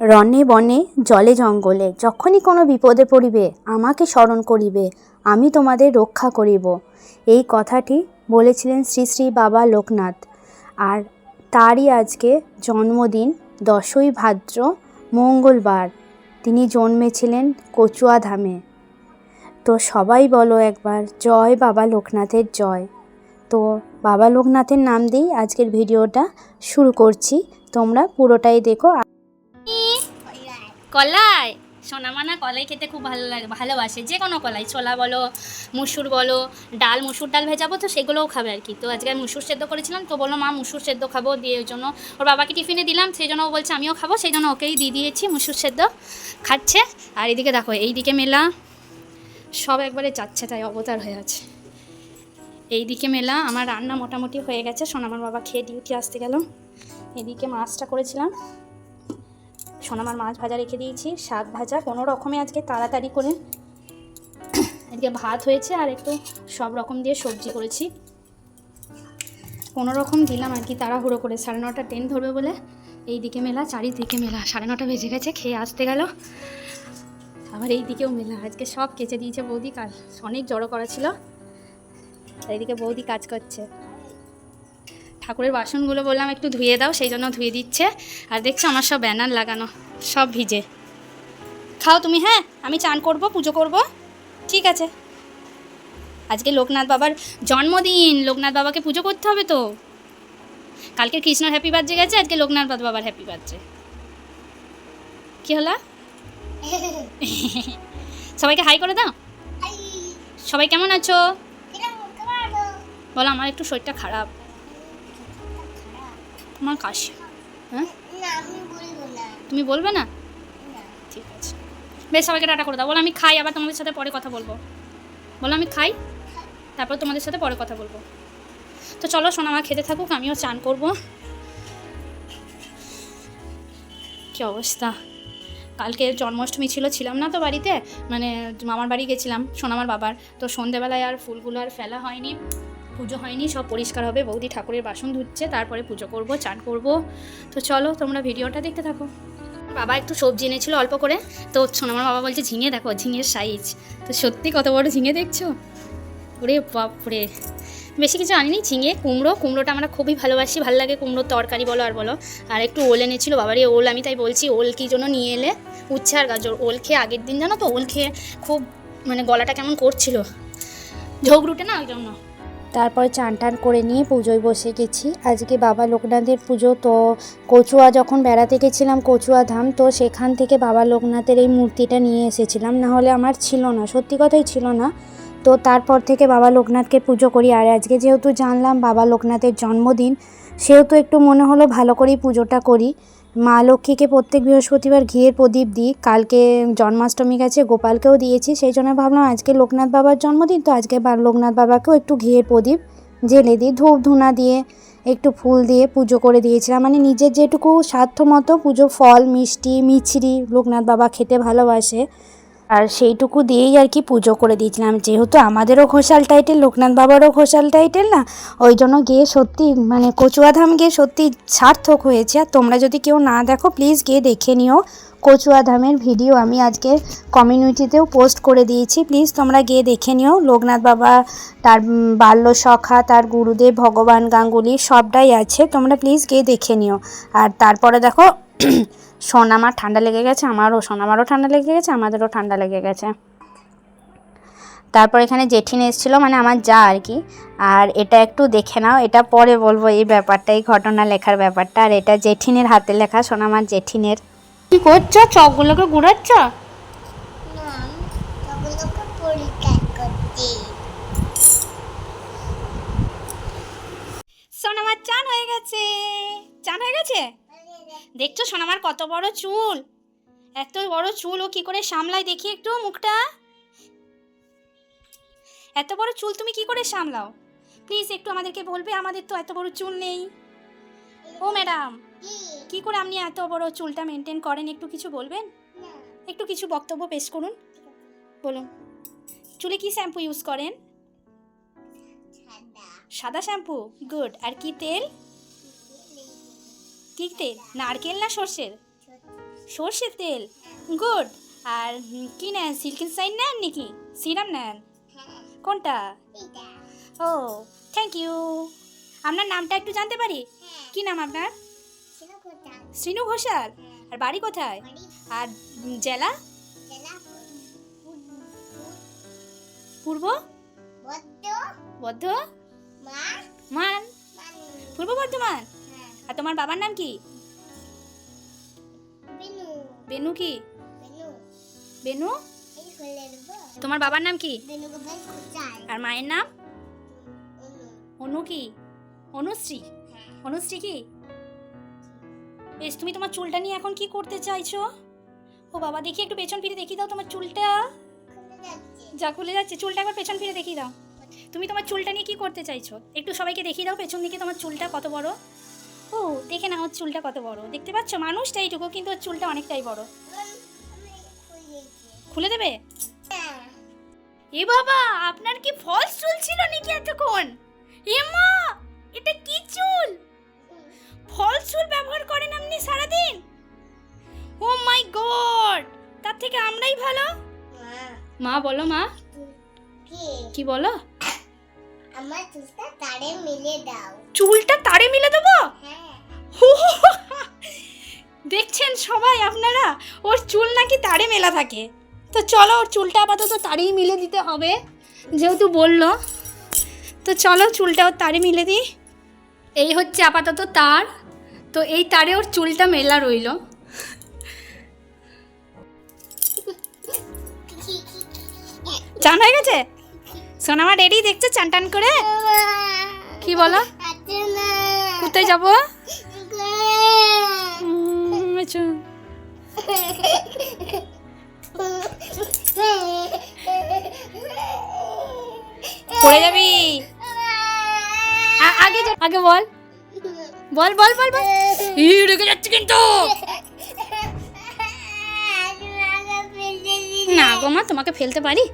রণে বনে, জলে জঙ্গলে, যখনই কোনো বিপদে পড়িবে, আমাকে স্মরণ করিবে, আমি তোমাদের রক্ষা করিব। এই কথাটি বলেছিলেন শ্রী শ্রী বাবা লোকনাথ। আর তারই আজকে জন্মদিন, দশই ভাদ্র, মঙ্গলবার। তিনি জন্মেছিলেন কচুয়া ধামে। তো সবাই বলো একবার, জয় বাবা লোকনাথের জয়। তো বাবা লোকনাথের নাম দিয়েই আজকের ভিডিওটা শুরু করছি। তোমরা পুরোটাই দেখো। কলাই? সোনামানা কলাই খেতে খুব ভালো লাগে, ভালোবাসে। যে কোনো কলাই, ছোলা বলো, মুসুর বলো, ডাল, মুসুর ডাল ভেজাবো তো সেগুলোও খাবে আর কি। তো আজকে আমি মুসুর সেদ্ধ করেছিলাম, তো বলল, মা, মুসুর সেদ্ধ খাব দিয়ে ওই জন্য ওর বাবাকে টিফিনে দিলাম, সেই জন্য ও বলছে, আমিও খাব সেই জন্য ওকেই দিয়ে দিয়েছি, মুসুর সেদ্ধ খাচ্ছে। আর এদিকে দেখো, এইদিকে মেলা সব একবারে যাচ্ছে তাই অবতার হয়ে আছে। এইদিকে মেলা, আমার রান্না মোটামুটি হয়ে গেছে, সোনামার বাবা খেয়ে ডিউটি আসতে গেল। এদিকে মাছটা করেছিলাম। সোনামার মাছ ভাজা রেখে দিয়েছি, শাক ভাজা, কোনো রকমে আজকে তাড়াতাড়ি করে এদিকে ভাত হয়েছে আর একটু সব রকম দিয়ে সবজি করেছি। কোনো রকম দিলাম আর কি তাড়াহুড়ো করে, সাড়ে নটা ট্রেন ধরবে বলে। এই দিকে মেলা, চারিদিকে মেলা, সাড়ে নটা বেজে গেছে, খেয়ে আসতে গেল। আবার এই দিকেও মেলা, আজকে সব কেচে দিয়েছে বৌদি কাজ অনেক জড়ো করা ছিল। এইদিকে বৌদি কাজ করছে। ঠাকুরের বাসনগুলো বললাম একটু ধুয়ে দাও সেই জন্য ধুয়ে দিচ্ছে। আর দেখছ আমার সব ব্যানার লাগানো সব ভিজে। খাও তুমি হ্যাঁ? আমি চান করব পুজো করব। ঠিক আছে। আজকে লোকনাথ বাবার জন্মদিন লোকনাথ বাবাকে পুজো করতে হবে তো। কালকে কৃষ্ণর হ্যাপি বার্থডে গেছে আজকে লোকনাথ বাবার হ্যাপি বার্থডে কি হলো? সবাইকে হাই করে দাও। সবাই কেমন আছো? বলো আমার একটু শরীরটা খারাপ। আমার কাশি। হ্যাঁ? না আমি বলব না। তুমি বলবে না? না। ঠিক আছে। বেশ সবাইকে টাটা করে দাও। বলো আমি খাই আবার তোমাদের সাথে পরে কথা বলব। বলো আমি খাই? তারপর তোমাদের সাথে পরে কথা বলব। তো চলো শোনো আমার খেতে থাকুক আমিও চান করব। কি অবস্থা? কালকে জন্মাষ্টমী ছিল ছিলাম না তো বাড়িতে। মানে মামার বাড়ি গেছিলাম সোনামার বাবার। তো সন্ধেবেলায় আর ফুলগুলো আর ফেলা হয়নি। পুজো হয়নি, সব পরিষ্কার হবে। বৌদি ঠাকুরের বাসন ধুচ্ছে, তারপরে পুজো করব, চান করব। তো চলো, তোমরা ভিডিওটা দেখতে থাকো। বাবা একটু সবজি এনেছিল অল্প করে। তো সোনামার বাবা বলছে, ঝিঙে দেখো, ঝিঙের সাইজ তো সত্যি কত বড় ঝিঙে দেখছ? ওরে বাপরে। বেশি কিছু আনিনি, ঝিঙে, কুমড়ো। কুমড়োটা আমরা খুবই ভালোবাসি, ভালো লাগে কুমড়োর তরকারি বলো আর বলো। আর একটু ওল এনেছিল বাবারই ওল, আমি তাই বলছি, ওল কি জন্য নিয়ে এলে, উচ্ছে আর গাজর। ওল খেয়ে আগের দিন জানো তো, ওল খেয়ে খুব মানে গলাটা কেমন করছিল। ঝোগরুটে না ওই জন্য। তারপরে চান টান করে নিয়ে পুজোয় বসে গেছি। আজকে বাবা লোকনাথের পুজো, তো কচুয়া যখন বেড়াতে গেছিলাম কচুয়া ধাম, তো সেখান থেকে বাবা লোকনাথের এই মূর্তিটা নিয়ে এসেছিলাম। না হলে আমার ছিল না, সত্যি কথাই ছিল না। তো তারপর থেকে বাবা লোকনাথকে পুজো করি। আর আজকে যেহেতু জানলাম বাবা লোকনাথের জন্মদিন, সেহেতু একটু মনে হলো ভালো করেই পুজোটা করি। মা লক্ষ্মীকে প্রত্যেক বৃহস্পতিবার ঘিয়ের প্রদীপ দিই। কালকে জন্মাষ্টমী গেছে, গোপালকেও দিয়েছি। সেই জন্য ভাবলাম আজকে লোকনাথ বাবার জন্মদিন, তো আজকে লোকনাথ বাবাকেও একটু ঘিয়ের প্রদীপ জেলে দিই। ধূপ ধুনা দিয়ে, একটু ফুল দিয়ে পুজো করে দিয়েছিলাম। মানে নিজের যেটুকু সাধ্য মতো পুজো, ফল, মিষ্টি, মিছরি লোকনাথ বাবা খেতে ভালোবাসে। আর সেইটুকু দিয়েই আর কি পুজো করে দিয়েছিলাম। যেহেতু আমাদেরও ঘোষাল টাইটেল লোকনাথ বাবারও ঘোষাল টাইটেল না, ওই জন্য গিয়ে সত্যি মানে কচুয়াধাম গিয়ে সত্যি সার্থক হয়েছে। আর তোমরা যদি কেউ না দেখো প্লিজ গিয়ে দেখে নিও। কচুয়াধামের ভিডিও আমি আজকে কমিউনিটিতেও পোস্ট করে দিয়েছি। প্লিজ তোমরা গিয়ে দেখে নিও। লোকনাথ বাবা, তার বাল্য সখা, তার গুরুদেব, ভগবান, গাঙ্গুলি সবটাই আছে। তোমরা প্লিজ গিয়ে দেখে নিও। আর তারপরে দেখো সোনামার ঠান্ডা লেগে গেছে, আমারও সোনামারও ঠান্ডা লেগে গেছে, আমাদেরও ঠান্ডা লেগে গেছে। তারপর এখানে জেঠিন এসেছিল মানে আমার যা আর কি। আর এটা একটু দেখে নাও, এটা পরে বলব এই ব্যাপারটা, এই ঘটনা লেখার ব্যাপারটা। আর এটা জেঠিনের হাতে লেখা সোনামার জেঠিনের। কি করছ? চকগুলোকে গুড়াচ্ছ না আমি ওগুলোকে পরিষ্কার করছি সোনামার চান হয়ে গেছে চান হয়ে গেছে দেখছ সোনামার কত বড় চুল? এত বড় চুল ও কি করে সামলায়? দেখি একটু মুখটা। এত বড় চুল তুমি কি করে সামলাও? প্লিজ একটু আমাদেরকে বলবে, আমাদের তো এত বড় চুল নেই। ও ম্যাডাম, কি করে আপনি এত বড় চুলটা মেনটেন করেন? একটু কিছু বলবেন? একটু কিছু বক্তব্য পেশ করুন। বলুন, চুলে কি শ্যাম্পু ইউজ করেন? সাদা। শ্যাম্পু গুড আর কি তেল? কি তেল? নারকেল না সর্ষের? সর্ষের তেল। গুড। আর কি নেন সিল্কের সাইন নেন নাকি? সিরাম নেন? কোনটা? ও থ্যাংক ইউ আপনার নামটা একটু জানতে পারি? হ্যাঁ। কি নাম আপনার? শ্রীনু ঘোষাল। হ্যাঁ। আর বাড়ি কোথায়? আর জেলা? পূর্ব? বদ্ধ মান। পূর্ব বর্ধমান? আর তোমার বাবার নাম কি? বেনু। কি? বেনু। তোমার বাবার নাম কি? আর মায়ের নাম? অনু। কি? অনুশ্রী। হ্যাঁ। অনুশ্রী কি? বেশ তুমি তোমার চুলটা নিয়ে এখন কি করতে চাইছো? ও বাবা দেখি একটু পেছন ফিরে দেখিয়ে দাও তোমার চুলটা। যা খুলে যাচ্ছে। চুলটা একবার পেছন ফিরে দেখিয়ে দাও। তুমি তোমার চুলটা নিয়ে কি করতে চাইছো? একটু সবাইকে দেখিয়ে দাও পেছন দিকে তোমার চুলটা কত বড়। দেখে না ওর চুলটা কত বড়। দেখতে পাচ্ছ? মানুষটা এইটুকু কিন্তু ওর চুলটা অনেকটাই বড়। খুলে দেবে? এ বাবা আপনার কি ফলস চুল ছিল নাকি এতক্ষণ? এ মা এটা কি চুল? ফলস চুল ব্যবহার করেন আপনি সারাদিন? ও মাই গড তার থেকে আমরাই ভালো? মা মা বলো মা। কি কি বলো? আমার চুলটা তারে মিলে দাও। চুলটা তারে মিলে দেবো? হ্যাঁ। দেখছেন সবাই আপনারা? ওর চুল নাকি তারে মেলা থাকে। তো চলো, ওর চুলটা আপাতত তারেই মিলে দিতে হবে, যেহেতু বলল। তো চলো, চুলটা ওর তারে মিলে দিই। এই হচ্ছে আপাতত তার। তো এই তারে ওর চুলটা মেলা রইল। চান হয়ে গেছে? সোনামা রেডি দেখছে চান টান করে? কি বলো? কোথায় যাব? আচ্ছা। পড়ে যাবি? আগে আগে বল। বল বল বল বল। ই, রেগে যাচ্ছে কিন্তু। না গো মা, তোমাকে ফেলতে পারি?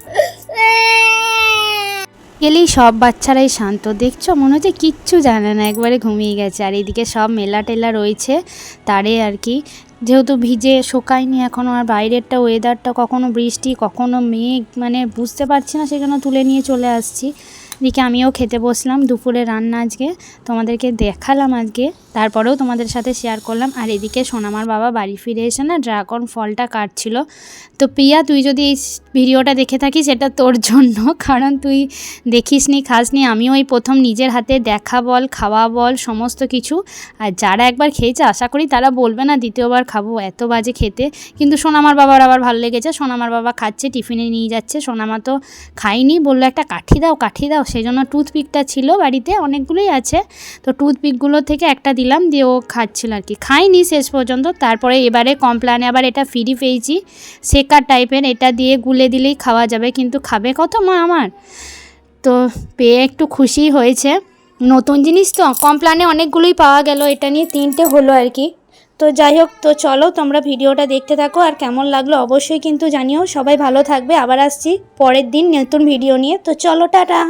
গেলেই সব বাচ্চারাই শান্ত। দেখছ? মনে হচ্ছে কিচ্ছু জানে না। একবারে ঘুমিয়ে গেছে। আর এদিকে সব মেলা টেলা রয়েছে তারে আর কি। যেহেতু ভিজে শোকায়নি এখনও আর বাইরেরটা ওয়েদারটা কখনো বৃষ্টি, কখনো মেঘ মানে বুঝতে পারছি না সেখানে তুলে নিয়ে চলে আসছি। এদিকে আমিও খেতে বসলাম দুপুরে রান্না আজকে, তোমাদেরকে দেখালাম আজকে, তারপরেও তোমাদের সাথে শেয়ার করলাম। আর এদিকে সোনামার বাবা বাড়ি ফিরে এসে না ড্রাগন ফলটা কাটছিল। তো প্রিয়া, তুই যদি এই ভিডিওটা দেখে থাকিস, এটা তোর জন্য, কারণ তুই দেখিসনি, খাসনি, আমিও এই প্রথম নিজের হাতে দেখা বল, খাওয়া বল, সমস্ত কিছু। আর যারা একবার খেয়েছে, আশা করি তারা বলবে না, দ্বিতীয়বার খাব, এত বাজে খেতে। কিন্তু সোনামার বাবার আবার ভালো লেগেছে, সোনামার বাবা খাচ্ছে, টিফিনে নিয়ে যাচ্ছে, সোনামা তো খাইনি বলল একটা কাঠি দাও কাঠি দাও সেই জন্য টুথপিকটা ছিল বাড়িতে, অনেকগুলোই আছে। তো টুথপিকগুলো থেকে একটা দিলাম, দিয়ে ও খাচ্ছিল আর কি। খাইনি শেষ পর্যন্ত, তারপরে এবারে কমপ্লানে আবার এটা ফ্রি পেয়েছি। শেকার টাইপের এটা দিয়ে গুলে দিলেই খাওয়া যাবে, কিন্তু খাবে কত মা আমার? তো পেয়ে একটু খুশি হয়েছে। নতুন জিনিস তো কমপ্লানে অনেকগুলোই পাওয়া গেল, এটা নিয়ে তিনটে হলো আর কি। তো যাই হোক, তো চলো তোমরা ভিডিওটা দেখতে থাকো, আর কেমন লাগল অবশ্যই কিন্তু জানিও। সবাই ভালো থাকবে, আবার আসছি পরের দিন নতুন ভিডিও নিয়ে। তো চলো, টাটা!